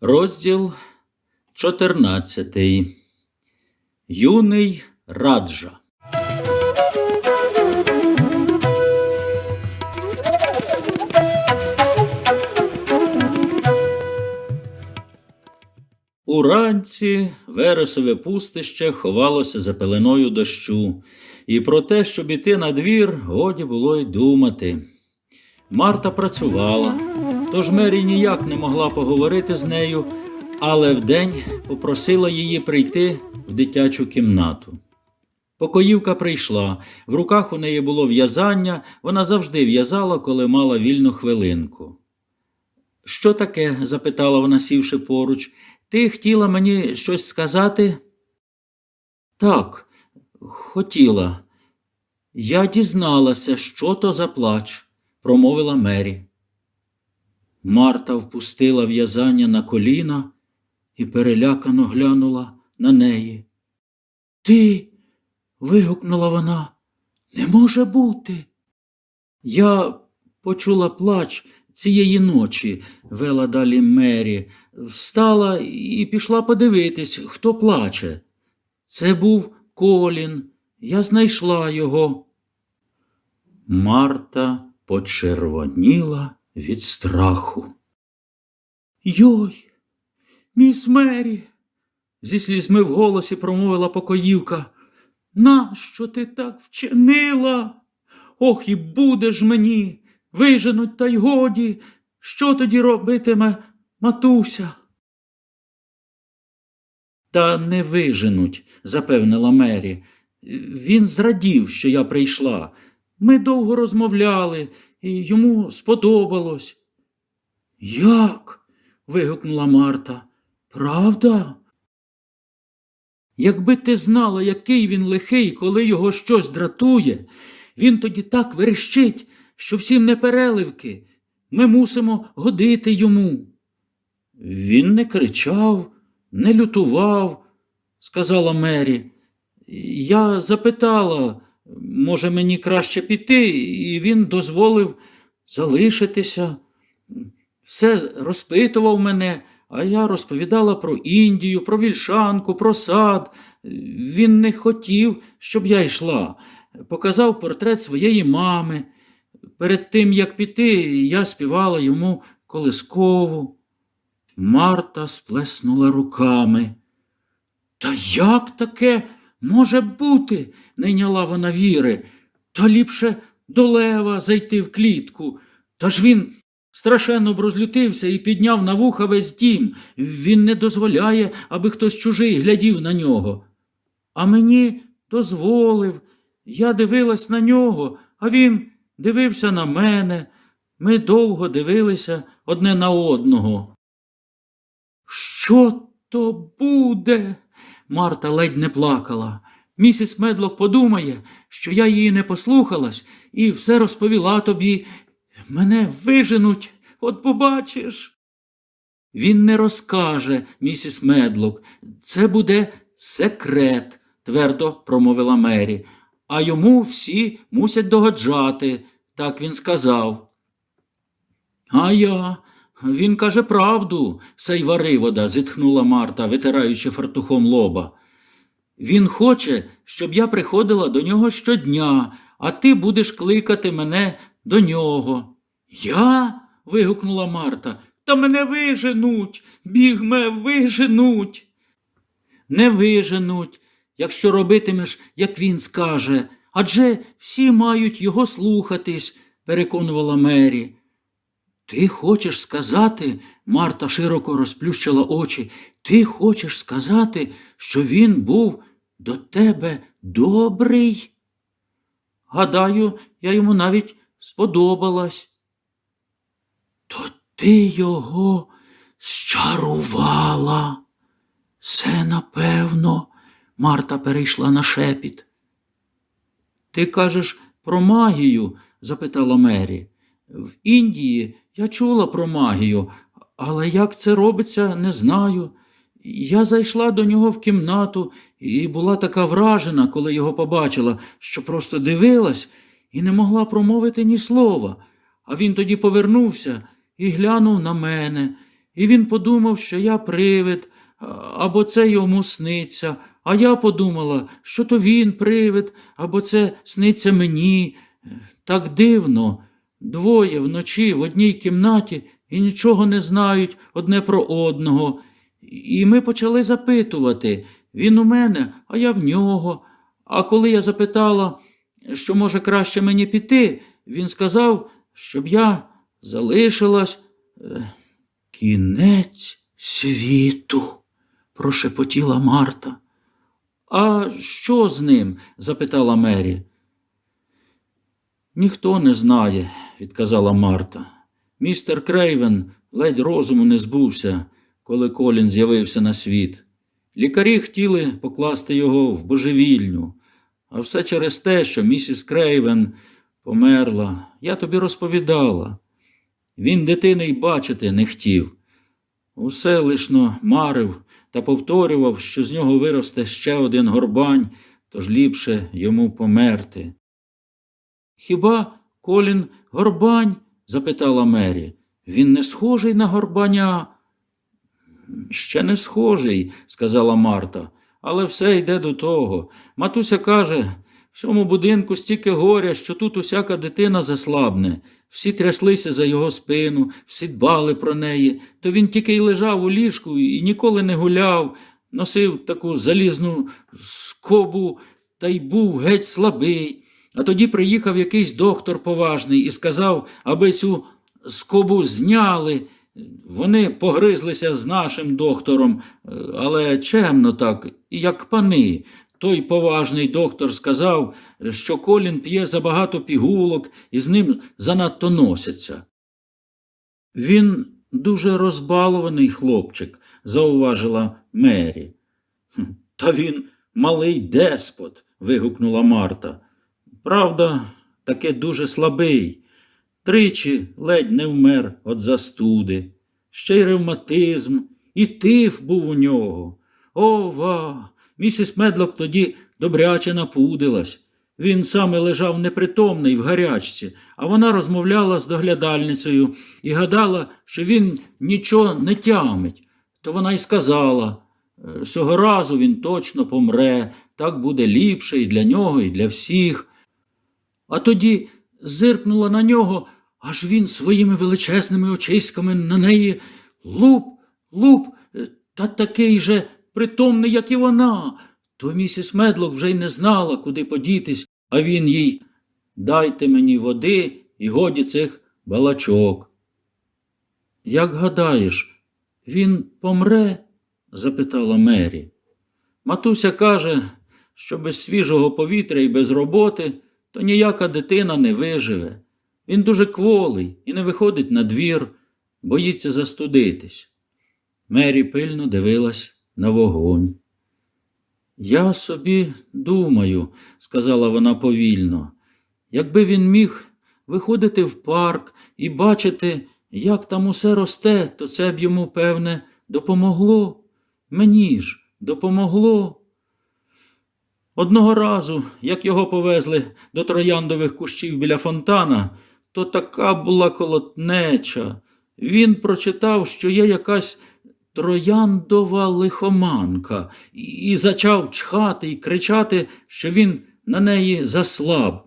Розділ 14. Юний раджа. Уранці вересове пустище ховалося за пеленою дощу, і про те, щоб іти на двір, годі було й думати. Марта працювала, тож Мері ніяк не могла поговорити з нею, але вдень попросила її прийти в дитячу кімнату. Покоївка прийшла, в руках у неї було в'язання, вона завжди в'язала, коли мала вільну хвилинку. Що таке? запитала вона, сівши поруч. Ти хотіла мені щось сказати? Так, хотіла. Я дізналася, що то за плач, промовила Мері. Марта впустила в'язання на коліна і перелякано глянула на неї. Ти. вигукнула вона. Не може бути. Я почула плач цієї ночі, вела далі Мері, встала і пішла подивитись, хто плаче. Це був Колін. Я знайшла його. Марта почервоніла від страху. Йой, міс Мері, зі слізьми в голосі промовила покоївка. Нащо ти так вчинила? Ох, і буде ж мені, виженуть та й годі. Що тоді робитиме матуся? Та не виженуть, запевнила Мері. Він зрадів, що я прийшла. Ми довго розмовляли, йому сподобалось. Як? вигукнула Марта. Правда? Якби ти знала, який він лихий, коли його щось дратує, він тоді так верещить, що всім не переливки. Ми мусимо годити йому. Він не кричав, не лютував, сказала Мері. Я запитала, може, мені краще піти, і він дозволив залишитися. Все розпитував мене, а я розповідала про Індію, про вільшанку, про сад. Він не хотів, щоб я йшла. Показав портрет своєї мами. Перед тим, як піти, я співала йому колискову. Марта сплеснула руками. Та як таке може бути? не йняла вона віри. Та ліпше до лева зайти в клітку. Та ж він страшенно б розлютився і підняв на вуха весь дім. Він не дозволяє, аби хтось чужий глядів на нього. А мені дозволив. Я дивилась на нього, а він дивився на мене. Ми довго дивилися одне на одного. Що то буде? Марта ледь не плакала. Місіс Медлок подумає, що я її не послухалась і все розповіла тобі. Мене виженуть, от побачиш. Він не розкаже, місіс Медлок. Це буде секрет, твердо промовила Мері. А йому всі мусять догоджати, так він сказав. А я. Він каже правду, сей варивода, зітхнула Марта, витираючи фартухом лоба. Він хоче, щоб я приходила до нього щодня, а ти будеш кликати мене до нього. Я? вигукнула Марта. Та мене виженуть, бігме, виженуть. Не виженуть, якщо робитимеш, як він скаже. Адже всі мають його слухатись, переконувала Мері. Ти хочеш сказати, Марта широко розплющила очі, ти хочеш сказати, що він був до тебе добрий? Гадаю, я йому навіть сподобалась. То ти його щарувала. Все напевно, Марта перейшла на шепіт. Ти кажеш про магію? запитала Мері. В Індії я чула про магію, але як це робиться, не знаю. Я зайшла до нього в кімнату і була така вражена, коли його побачила, що просто дивилась і не могла промовити ні слова. А він тоді повернувся і глянув на мене, і він подумав, що я привид, або це йому сниться. А я подумала, що то він привид, або це сниться мені. Так дивно. Двоє вночі в одній кімнаті і нічого не знають одне про одного. І ми почали запитувати він у мене, а я в нього. А коли я запитала, що може краще мені піти, він сказав, щоб я залишилась. Е, Кінець світу, прошепотіла Марта. А що з ним? запитала Мері. Ніхто не знає, відказала Марта. Містер Крейвен ледь розуму не збувся, коли Колін з'явився на світ. Лікарі хотіли покласти його в божевільню, а все через те, що місіс Крейвен померла. Я тобі розповідала. Він дитини й бачити не хотів. Усе лишно марив та повторював, що з нього виросте ще один горбань, тож ліпше йому померти. Хіба Колін горбань? запитала Мері. Він не схожий на горбаня. Ще не схожий, сказала Марта, але все йде до того. Матуся каже, в цьому будинку стільки горя, що тут усяка дитина заслабне. Всі тряслися за його спину, всі дбали про неї, то він тільки й лежав у ліжку і ніколи не гуляв, носив таку залізну скобу та й був геть слабий. А тоді приїхав якийсь доктор поважний і сказав, аби цю скобу зняли. Вони погризлися з нашим доктором, е, але чемно так, як пани. Той поважний доктор сказав, що Колін п'є забагато пігулок і з ним занадто носяться. Він дуже розбалований хлопчик, зауважила Мері. Та він малий деспот. вигукнула Марта. Правда, таки дуже слабий. Тричі ледь не вмер від застуди. Ще й ревматизм, і тиф був у нього. Ова! Місіс Медлок тоді добряче напудилась. Він саме лежав непритомний в гарячці, а вона розмовляла з доглядальницею і гадала, що він нічого не тямить. То вона й сказала, «Е, цього разу він точно помре, так буде ліпше і для нього, і для всіх. А тоді зиркнула на нього, аж він своїми величезними очиськами на неї луп, луп, е, та такий же притомний, як і вона. То місіс Медлок вже й не знала, куди подітись, а він їй дайте мені води і годі цих балачок. Як гадаєш, він помре? запитала Мері. Матуся каже, що без свіжого повітря і без роботи то ніяка дитина не виживе. Він дуже кволий і не виходить на двір, боїться застудитись. Мері пильно дивилась на вогонь. Я собі думаю, сказала вона повільно, якби він міг виходити в парк і бачити, як там усе росте, то це б йому, певне, допомогло. Мені ж допомогло. Одного разу, як його повезли до трояндових кущів біля фонтана, то така була колотнеча. Він прочитав, що є якась трояндова лихоманка, і- зачав чхати і кричати, що він на неї заслаб.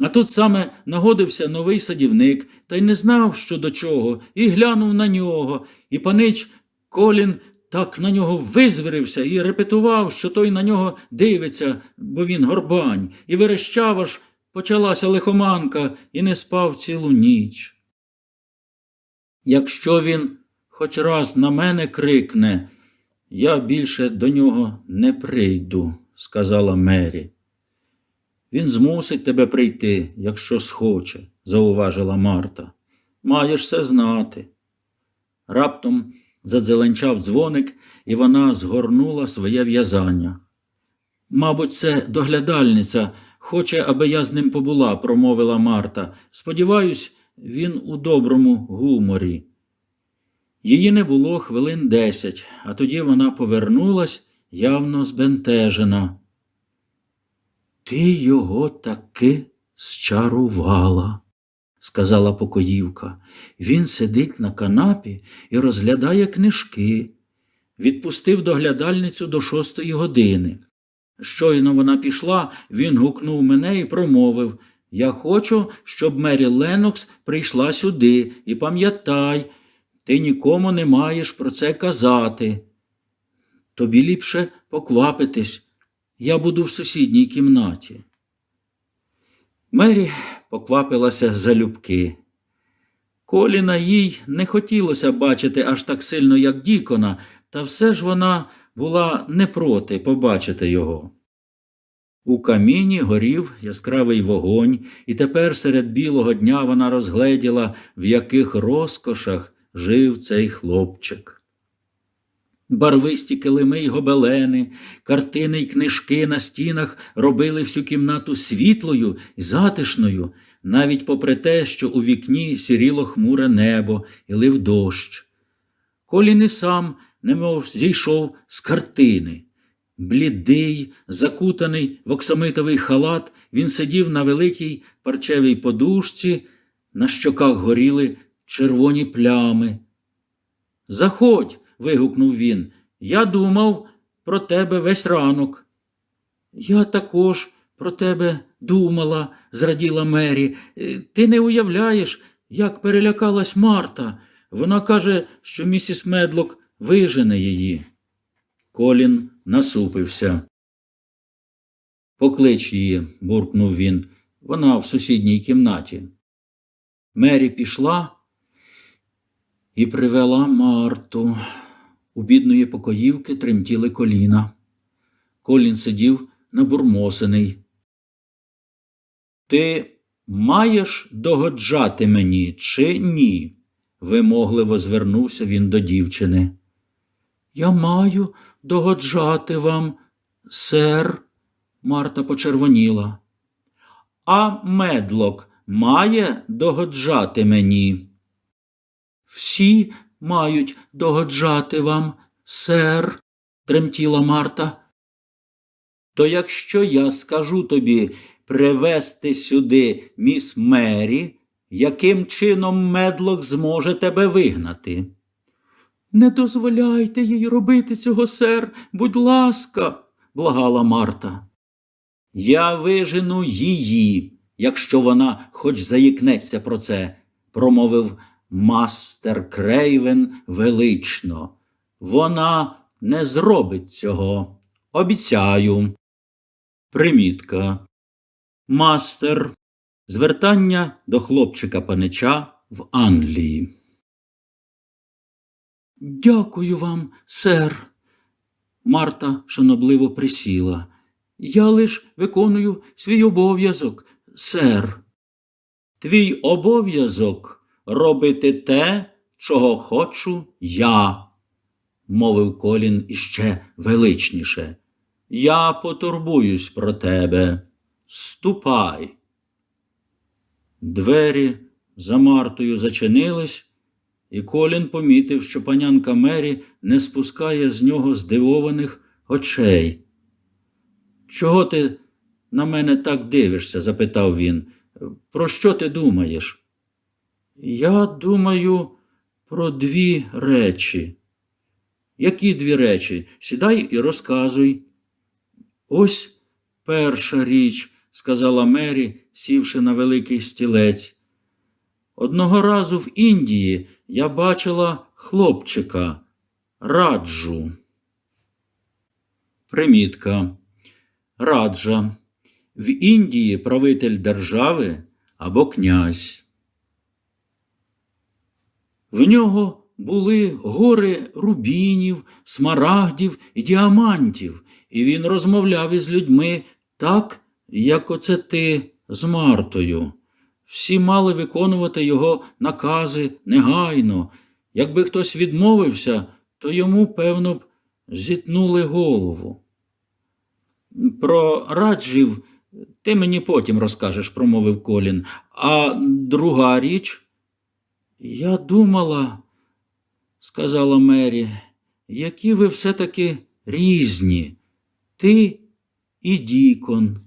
А тут саме нагодився новий садівник, та й не знав, що до чого, і глянув на нього, і панич Колін так на нього визвірився і репетував, що той на нього дивиться, бо він горбань, і верещав аж почалася лихоманка і не спав цілу ніч. Якщо він хоч раз на мене крикне, я більше до нього не прийду, сказала Мері. Він змусить тебе прийти, якщо схоче, зауважила Марта. Маєш все знати. Раптом задзеленчав дзвоник, і вона згорнула своє в'язання. Мабуть, це доглядальниця хоче, аби я з ним побула, промовила Марта. Сподіваюсь, він у доброму гуморі. Її не було хвилин десять, а тоді вона повернулась, явно збентежена. Ти його таки зчарувала, сказала покоївка. Він сидить на канапі і розглядає книжки. Відпустив доглядальницю до шостої години. Щойно вона пішла, він гукнув мене і промовив Я хочу, щоб Мері Ленокс прийшла сюди, і пам'ятай, ти нікому не маєш про це казати. Тобі ліпше поквапитись. Я буду в сусідній кімнаті. Мері поквапилася залюбки. Коліна їй не хотілося бачити аж так сильно, як Дікона, та все ж вона була не проти побачити його. У каміні горів яскравий вогонь, і тепер серед білого дня вона розгледіла, в яких розкошах жив цей хлопчик. Барвисті килими й гобелени, картини й книжки на стінах робили всю кімнату світлою і затишною, навіть попри те, що у вікні сіріло хмуре небо і лив дощ. Колін і сам, немов зійшов з картини. Блідий, закутаний в оксамитовий халат, він сидів на великій парчевій подушці, на щоках горіли червоні плями. Заходь. Вигукнув він. Я думав про тебе весь ранок. Я також про тебе думала, зраділа Мері. Е, Ти не уявляєш, як перелякалась Марта. Вона каже, що місіс Медлок вижене її. Колін насупився. Поклич її, буркнув він. Вона в сусідній кімнаті. Мері пішла і привела Марту. У бідної покоївки тремтіли коліна. Колін сидів набурмосений. Ти маєш догоджати мені чи ні? вимогливо звернувся він до дівчини. Я маю догоджати вам, сер, Марта почервоніла. А медлок має догоджати мені. Всі мають догоджати вам, сер, тремтіла Марта. То якщо я скажу тобі привезти сюди міс Мері, яким чином медлок зможе тебе вигнати? Не дозволяйте їй робити цього, сер, будь ласка, благала Марта. Я вижену її, якщо вона хоч заїкнеться про це, промовив мастер Крейвен велично. Вона не зробить цього. Обіцяю. Примітка. Мастер. Звертання до хлопчика панича в Англії. Дякую вам, сер. Марта шанобливо присіла. Я лиш виконую свій обов'язок, сер. Твій обов'язок робити те, чого хочу я, мовив Колін іще величніше. Я потурбуюсь про тебе. Ступай. Двері за Мартою зачинились, і Колін помітив, що панянка Мері не спускає з нього здивованих очей. Чого ти на мене так дивишся? запитав він. Про що ти думаєш? Я думаю про дві речі. Які дві речі? Сідай і розказуй. Ось перша річ, сказала Мері, сівши на великий стілець. Одного разу в Індії я бачила хлопчика раджу. Примітка. Раджа. В Індії правитель держави або князь. В нього були гори рубінів, смарагдів і діамантів, і він розмовляв із людьми так, як оце ти з Мартою. Всі мали виконувати його накази негайно. Якби хтось відмовився, то йому, певно б, зітнули голову. Про раджів ти мені потім розкажеш, промовив Колін. А друга річ. Я думала, сказала Мері, які ви все-таки різні, ти і Дікон.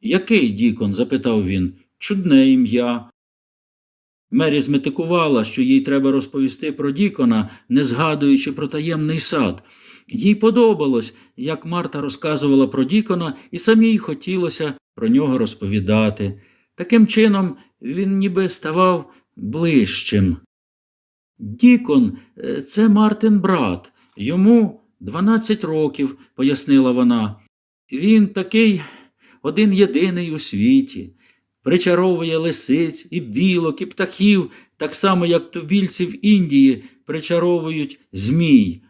Який Дікон? запитав він. Чудне ім'я. Мері зметикувала, що їй треба розповісти про Дікона, не згадуючи про таємний сад. Їй подобалось, як Марта розказувала про Дікона, і самій хотілося про нього розповідати. Таким чином він ніби ставав ближчим. Дікон е, це Мартин брат, йому 12 років, пояснила вона. Він такий один єдиний у світі. Причаровує лисиць і білок, і птахів, так само, як тубільці в Індії причаровують змій.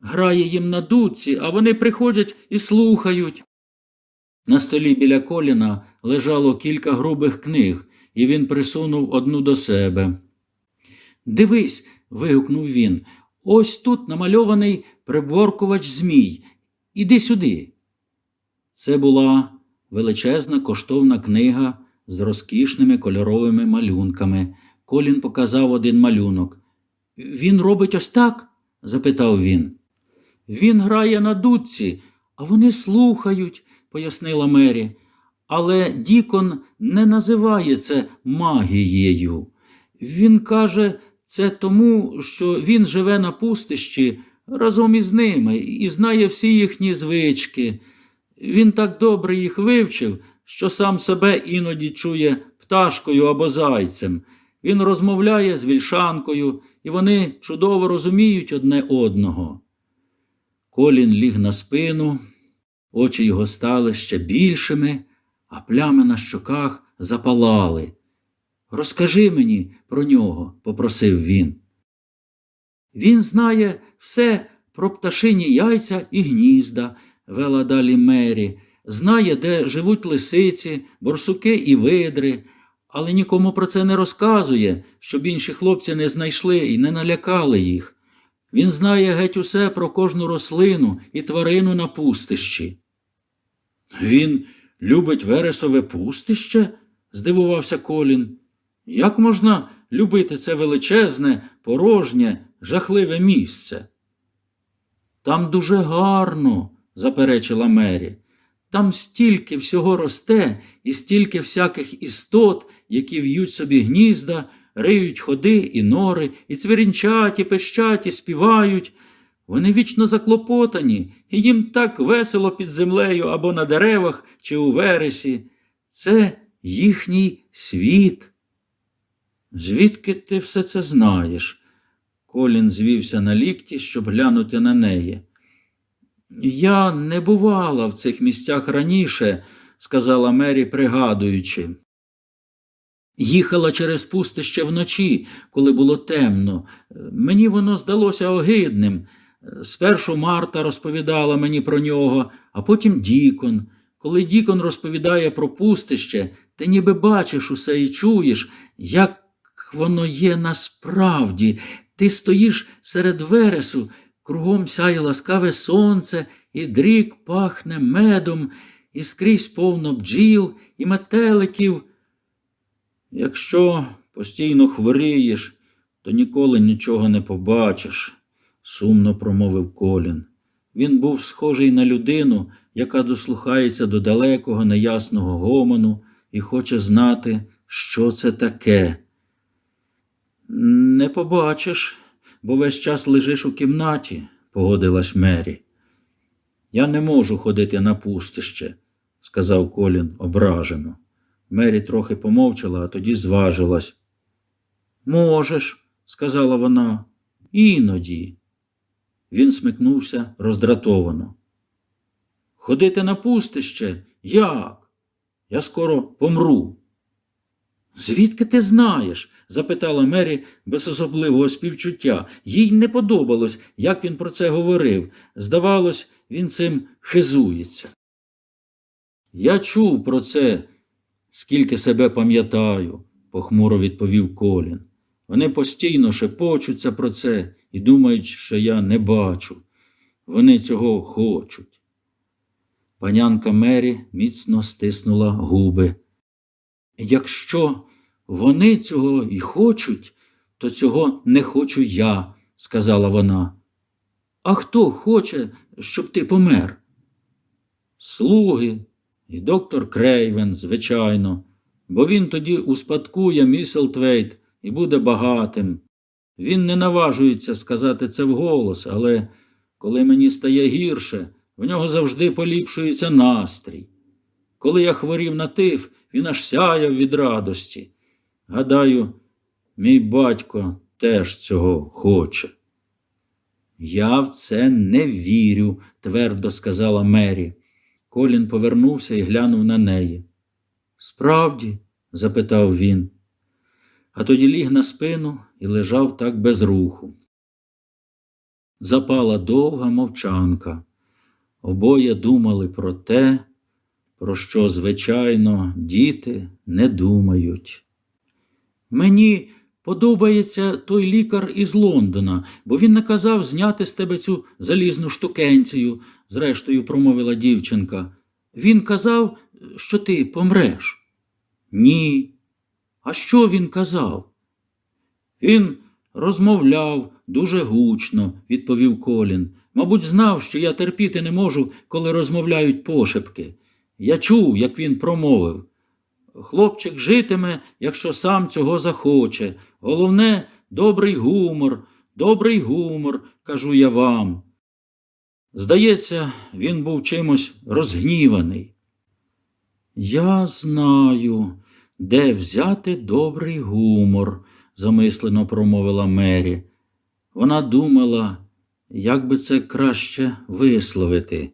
Грає їм на дудці, а вони приходять і слухають. На столі біля коліна лежало кілька грубих книг, і він присунув одну до себе. Дивись. вигукнув він. Ось тут намальований приборкувач змій. Іди сюди. Це була величезна коштовна книга з розкішними кольоровими малюнками. Колін показав один малюнок. Він робить ось так? запитав він. Він грає на дудці, а вони слухають, пояснила Мері. Але Дікон не називає це магією. Він каже, це тому, що він живе на пустищі разом із ними і знає всі їхні звички. Він так добре їх вивчив, що сам себе іноді чує пташкою або зайцем. Він розмовляє з вільшанкою, і вони чудово розуміють одне одного. Колін ліг на спину, очі його стали ще більшими, а плями на щоках запалали. Розкажи мені про нього, попросив він. Він знає все про пташині яйця і гнізда, вела далі Мері, знає, де живуть лисиці, борсуки і видри, але нікому про це не розказує, щоб інші хлопці не знайшли і не налякали їх. Він знає геть усе про кожну рослину і тварину на пустищі. Він любить вересове пустище? здивувався Колін. Як можна любити це величезне, порожнє, жахливе місце? Там дуже гарно, заперечила Мері. Там стільки всього росте і стільки всяких істот, які в'ють собі гнізда, риють ходи і нори, і цвірінчать, і пищать, і співають. Вони вічно заклопотані, і їм так весело під землею або на деревах чи у вересі. Це їхній світ. Звідки ти все це знаєш? Колін звівся на лікті, щоб глянути на неї. Я не бувала в цих місцях раніше, сказала Мері, пригадуючи. Їхала через пустище вночі, коли було темно. Мені воно здалося огидним. Спершу Марта розповідала мені про нього, а потім Дікон. Коли Дікон розповідає про пустище, ти ніби бачиш усе і чуєш, як воно є насправді. Ти стоїш серед вересу, кругом сяє ласкаве сонце, і дрік пахне медом, і скрізь повно бджіл і метеликів. Якщо постійно хворієш, то ніколи нічого не побачиш, сумно промовив Колін. Він був схожий на людину, яка дослухається до далекого неясного гомону і хоче знати, що це таке. Не побачиш, бо весь час лежиш у кімнаті, погодилась Мері. Я не можу ходити на пустище, сказав Колін ображено. Мері трохи помовчала, а тоді зважилась. Можеш, сказала вона, іноді. Він смикнувся роздратовано. Ходити на пустище? Як? Я скоро помру. Звідки ти знаєш? запитала Мері без особливого співчуття. Їй не подобалось, як він про це говорив. Здавалось, він цим хизується. Я чув про це, скільки себе пам'ятаю, похмуро відповів Колін. Вони постійно шепочуться про це і думають, що я не бачу. Вони цього хочуть. Панянка Мері міцно стиснула губи. Якщо вони цього і хочуть, то цього не хочу я, сказала вона. А хто хоче, щоб ти помер? Слуги і доктор Крейвен, звичайно, бо він тоді успадкує Міселтвейт і буде багатим. Він не наважується сказати це вголос, але коли мені стає гірше, в нього завжди поліпшується настрій. Коли я хворів на тиф, він аж сяяв від радості. Гадаю, мій батько теж цього хоче. Я в це не вірю, твердо сказала Мері. Колін повернувся і глянув на неї. Справді? запитав він, а тоді ліг на спину і лежав так без руху. Запала довга мовчанка. Обоє думали про те, про що, звичайно, діти не думають. Мені подобається той лікар із Лондона, бо він наказав зняти з тебе цю залізну штукенцію, зрештою промовила дівчинка. Він казав, що ти помреш. Ні. А що він казав? Він розмовляв дуже гучно, відповів Колін. Мабуть, знав, що я терпіти не можу, коли розмовляють пошепки. Я чув, як він промовив. Хлопчик житиме, якщо сам цього захоче. Головне добрий гумор, добрий гумор, кажу я вам. Здається, він був чимось розгніваний. Я знаю, де взяти добрий гумор, замислено промовила Мері. Вона думала, як би це краще висловити.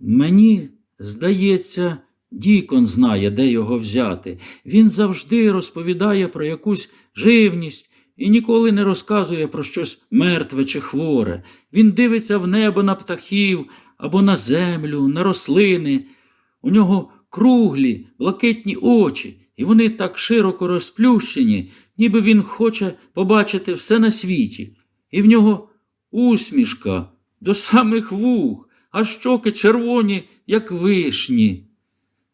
Мені здається, Дікон знає, де його взяти. Він завжди розповідає про якусь живність і ніколи не розказує про щось мертве чи хворе. Він дивиться в небо на птахів або на землю, на рослини. У нього круглі, блакитні очі, і вони так широко розплющені, ніби він хоче побачити все на світі. І в нього усмішка до самих вух, а щоки червоні, як вишні.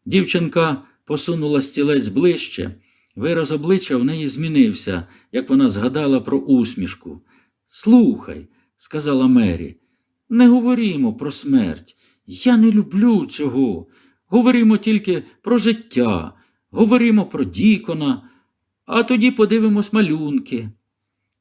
Дівчинка посунула стілець ближче. Вираз обличчя в неї змінився, як вона згадала про усмішку. Слухай, сказала Мері, не говорімо про смерть. Я не люблю цього. Говоримо тільки про життя, говоримо про Дікона, а тоді подивимось малюнки.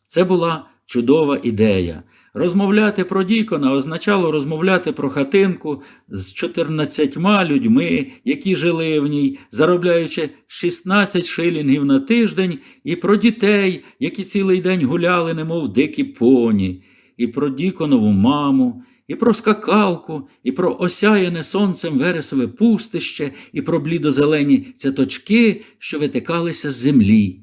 Це була чудова ідея. Розмовляти про Дікона означало розмовляти про хатинку з 14 людьми, які жили в ній, заробляючи 16 шилінгів на тиждень, і про дітей, які цілий день гуляли, немов дикі поні, і про Діконову маму, і про скакалку, і про осяяне сонцем вересове пустище, і про блідозелені цяточки, що витикалися з землі.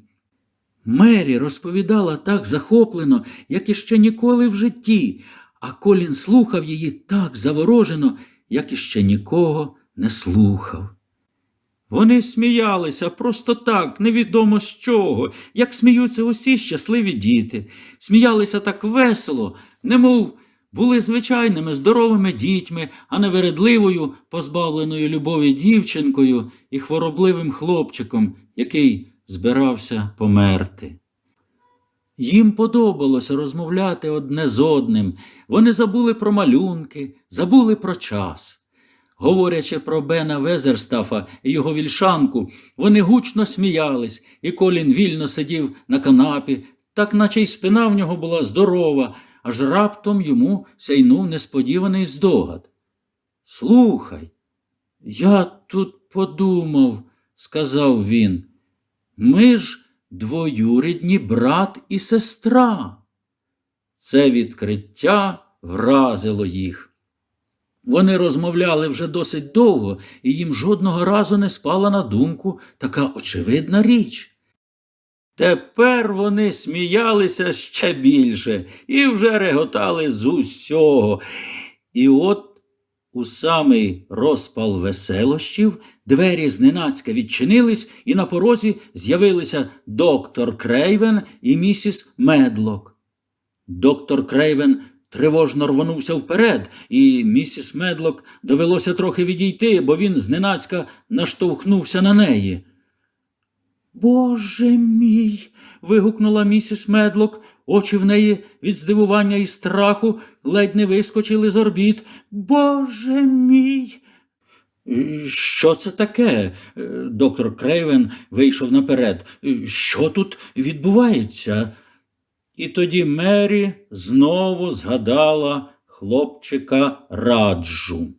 Мері розповідала так захоплено, як іще ніколи в житті, а Колін слухав її так заворожено, як іще нікого не слухав. Вони сміялися просто так, невідомо з чого, як сміються усі щасливі діти, сміялися так весело, немов були звичайними здоровими дітьми, а не вередливою, позбавленою любові дівчинкою і хворобливим хлопчиком, який збирався померти. Їм подобалося розмовляти одне з одним. Вони забули про малюнки, забули про час. Говорячи про Бена Везерстафа і його вільшанку, вони гучно сміялись, і Колін вільно сидів на канапі, так наче й спина в нього була здорова, аж раптом йому сяйнув несподіваний здогад. Слухай, я тут подумав, сказав він. Ми ж двоюрідні брат і сестра. Це відкриття вразило їх. Вони розмовляли вже досить довго, і їм жодного разу не спала на думку така очевидна річ. Тепер вони сміялися ще більше і вже реготали з усього. І от у самий розпал веселощів двері зненацька відчинились, і на порозі з'явилися доктор Крейвен і місіс Медлок. Доктор Крейвен тривожно рвонувся вперед, і місіс Медлок довелося трохи відійти, бо він зненацька наштовхнувся на неї. Боже мій. вигукнула місіс Медлок. Очі в неї від здивування і страху ледь не вискочили з орбіт. Боже мій. Що це таке? Доктор Крейвен вийшов наперед. «Е, Що тут відбувається? І тоді Мері знову згадала хлопчика раджу.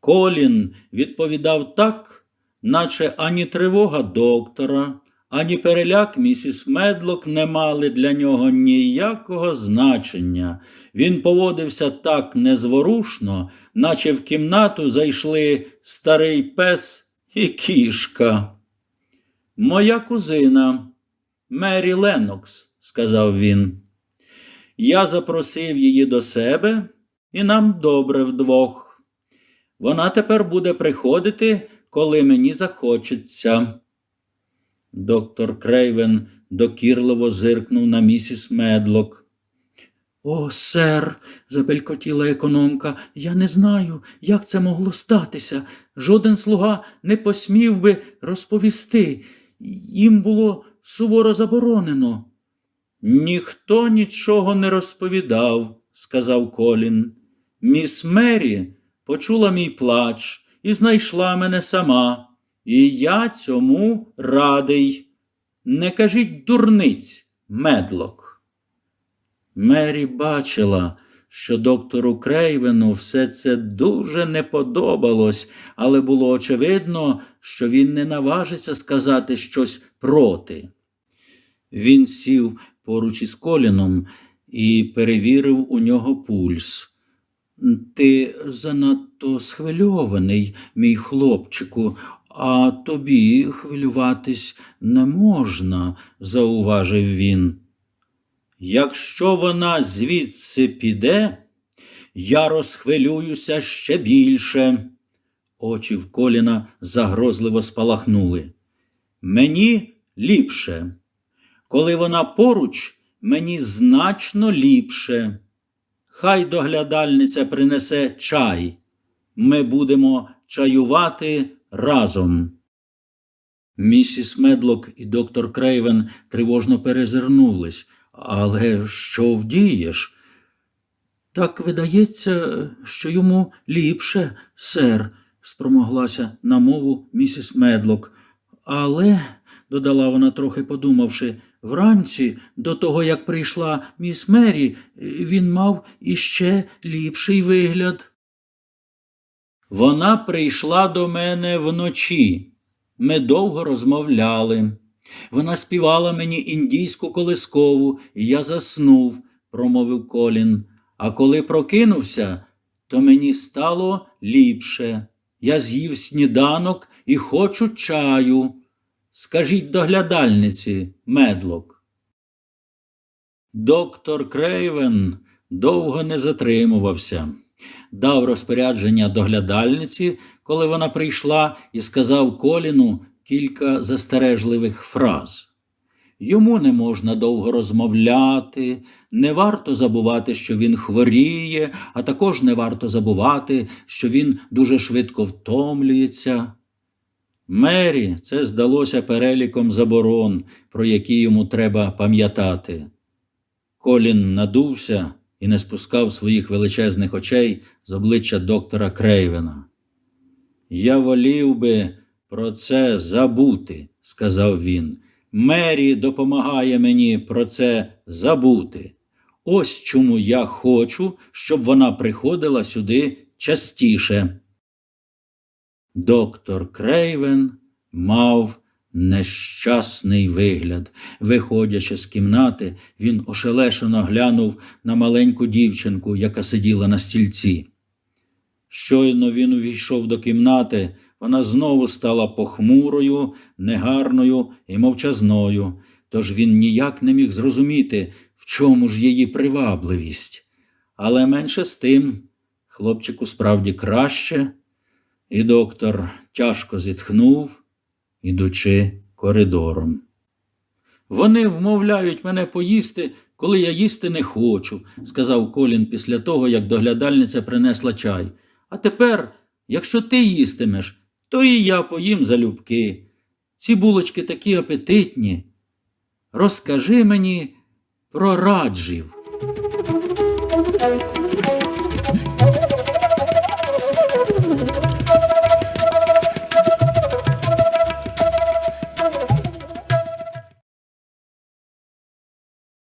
Колін відповідав так, наче ані тривога доктора, ані переляк місіс Медлок не мали для нього ніякого значення. Він поводився так незворушно, наче в кімнату зайшли старий пес і кішка. Моя кузина Мері Ленокс, сказав він. Я запросив її до себе, і нам добре вдвох. Вона тепер буде приходити, коли мені захочеться. Доктор Крейвен докірливо зиркнув на місіс Медлок. О, сер, забелькотіла економка, я не знаю, як це могло статися. Жоден слуга не посмів би розповісти. Їм було суворо заборонено. Ніхто нічого не розповідав, сказав Колін. Міс Мері почула мій плач і знайшла мене сама, і я цьому радий. Не кажіть дурниць, медлок. Мері бачила, що доктору Крейвену все це дуже не подобалось, але було очевидно, що він не наважиться сказати щось проти. Він сів поруч із коліном і перевірив у нього пульс. Ти занадто схвильований, мій хлопчику, а тобі хвилюватись не можна, зауважив він. Якщо вона звідси піде, я розхвилююся ще більше. Очі в коліна загрозливо спалахнули. Мені ліпше. Коли вона поруч, мені значно ліпше. Хай доглядальниця принесе чай. Ми будемо чаювати разом. Місіс Медлок і доктор Крейвен тривожно перезирнулись. Але що вдієш? Так видається, що йому ліпше, сер, спромоглася на мову місіс Медлок. Але, додала вона, трохи подумавши, вранці, до того, як прийшла міс Мері, він мав іще ліпший вигляд. Вона прийшла до мене вночі. Ми довго розмовляли. Вона співала мені індійську колискову, і я заснув, промовив Колін. А коли прокинувся, то мені стало ліпше. Я з'їв сніданок і хочу чаю. Скажіть доглядальниці, медлок. Доктор Крейвен довго не затримувався, дав розпорядження доглядальниці, коли вона прийшла, і сказав Коліну кілька застережливих фраз. Йому не можна довго розмовляти, не варто забувати, що він хворіє, а також не варто забувати, що він дуже швидко втомлюється. Мері це здалося переліком заборон, про які йому треба пам'ятати. Колін надувся і не спускав своїх величезних очей з обличчя доктора Крейвена. Я волів би про це забути, сказав він. Мері допомагає мені про це забути. Ось чому я хочу, щоб вона приходила сюди частіше. Доктор Крейвен мав нещасний вигляд. Виходячи з кімнати, він ошелешено глянув на маленьку дівчинку, яка сиділа на стільці. Щойно він увійшов до кімнати, вона знову стала похмурою, негарною і мовчазною, тож він ніяк не міг зрозуміти, в чому ж її привабливість. Але менше з тим, хлопчику справді краще, і доктор тяжко зітхнув, ідучи коридором. Вони вмовляють мене поїсти, коли я їсти не хочу, сказав Колін після того, як доглядальниця принесла чай. А тепер, якщо ти їстимеш, то і я поїм залюбки. Ці булочки такі апетитні. Розкажи мені про раджів.